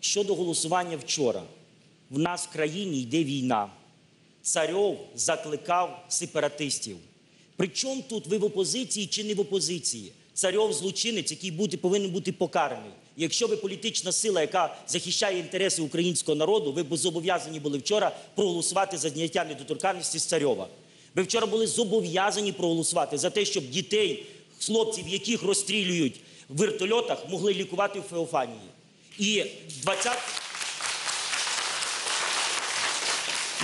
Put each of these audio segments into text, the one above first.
щодо голосування вчора. В нас в країні йде війна. Царьов закликав сепаратистів. Причому тут ви в опозиції чи не в опозиції? Царьов злочинець, який буде, повинен бути покараний. Якщо ви політична сила, яка захищає інтереси українського народу, ви б зобов'язані були вчора проголосувати за зняття недоторканності з царьова. Ви вчора були зобов'язані проголосувати за те, щоб дітей, хлопців, яких розстрілюють в вертольотах, могли лікувати в Феофанії. І 20...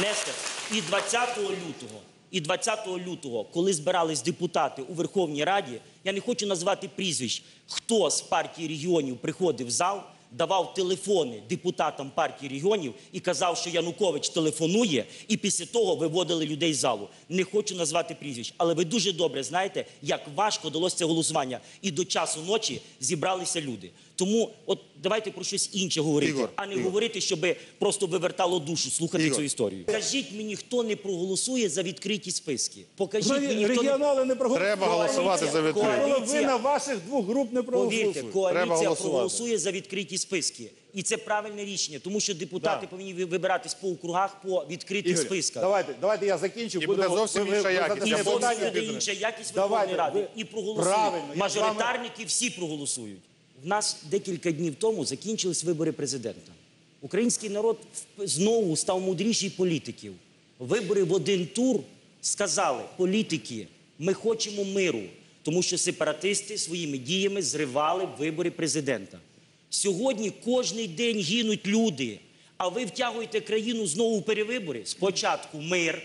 Нестер, і 20 лютого, і 20 лютого, коли збирались депутати у Верховній Раді, я не хочу назвати прізвищ, хто з партії регіонів приходив в зал, давав телефони депутатам партії регіонів і казав, що Янукович телефонує, і після того виводили людей з залу. Не хочу назвати прізвищ, але ви дуже добре знаєте, як важко далося голосування. І до часу ночі зібралися люди. Тому от давайте про щось інше говорити, Ігор, а не Ігор. говорити, щоб просто вивертало душу слухати Ігор. цю історію. Покажіть мені, хто не проголосує за відкриті списки. Покажіть мені, хто Регіонали не проголосували. Треба голосувати за відкриті. Коаліція. Половина ваших двох груп не Повірте, коаліція проголосує за відкриті списки. І це правильне рішення, тому що депутати Да. повинні вибиратись по округах по відкритих Ігор, списках. давайте, давайте я закінчу. І буде зовсім інша якість. І зовсім буде інша якість Верховної Ради. І проголосують. Мажоритарники всі проголосують. Нас декілька днів тому закінчились вибори президента. Український народ знову став мудріший політиків. Вибори в один тур сказали політики, ми хочемо миру, тому що сепаратисти своїми діями зривали вибори президента. Сьогодні кожний день гинуть люди, а ви втягуєте країну знову в перевибори. Спочатку мир,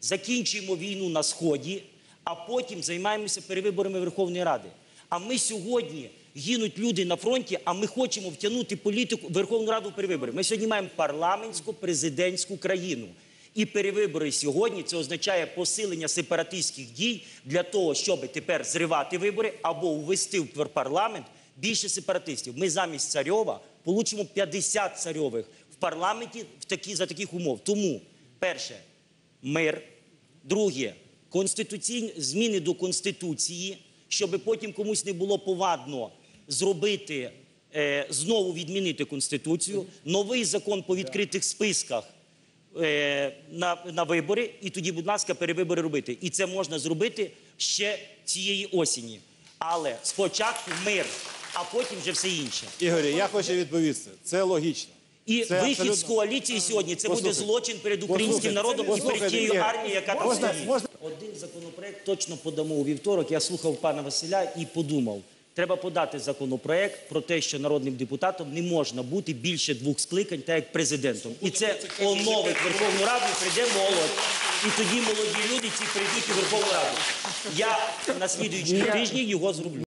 закінчуємо війну на сході, а потім займаємося перевиборами Верховної Ради. А ми сьогодні гинуть люди на фронті, а ми хочемо втягнути політику Верховну Раду в перевибори. Ми сьогодні маємо парламентсько-президентську країну. І перевибори сьогодні це означає посилення сепаратистських дій для того, щоб тепер зривати вибори або ввести в парламент більше сепаратистів. Ми замість царьова получимо 50 царьових в парламенті в такі, за таких умов. Тому, перше, мир. Друге, конституційні зміни до конституції, щоб потім комусь не було повадно зробити е, знову відмінити конституцію. Новий закон по відкритих списках е, на, на вибори, і тоді, будь ласка, перевибори робити. І це можна зробити ще цієї осені. Але спочатку мир, а потім вже все інше. Ігорі, я хочу відповісти. Це логічно. І Це вихід абсолютно- з коаліції сьогодні це буде злочин перед українським Послухайте. народом і перед тією армією, яка там Можна- можна- Один законопроект точно подамо у вівторок. Я слухав пана Василя і подумав. Треба подати законопроект про те, що народним депутатом не можна бути більше двох скликань, так як президентом. І це оновить Верховну Раду, і прийде молодь. І тоді молоді люди ці прийдуть у Верховну Раду. Я на слідуючому тижні його зроблю.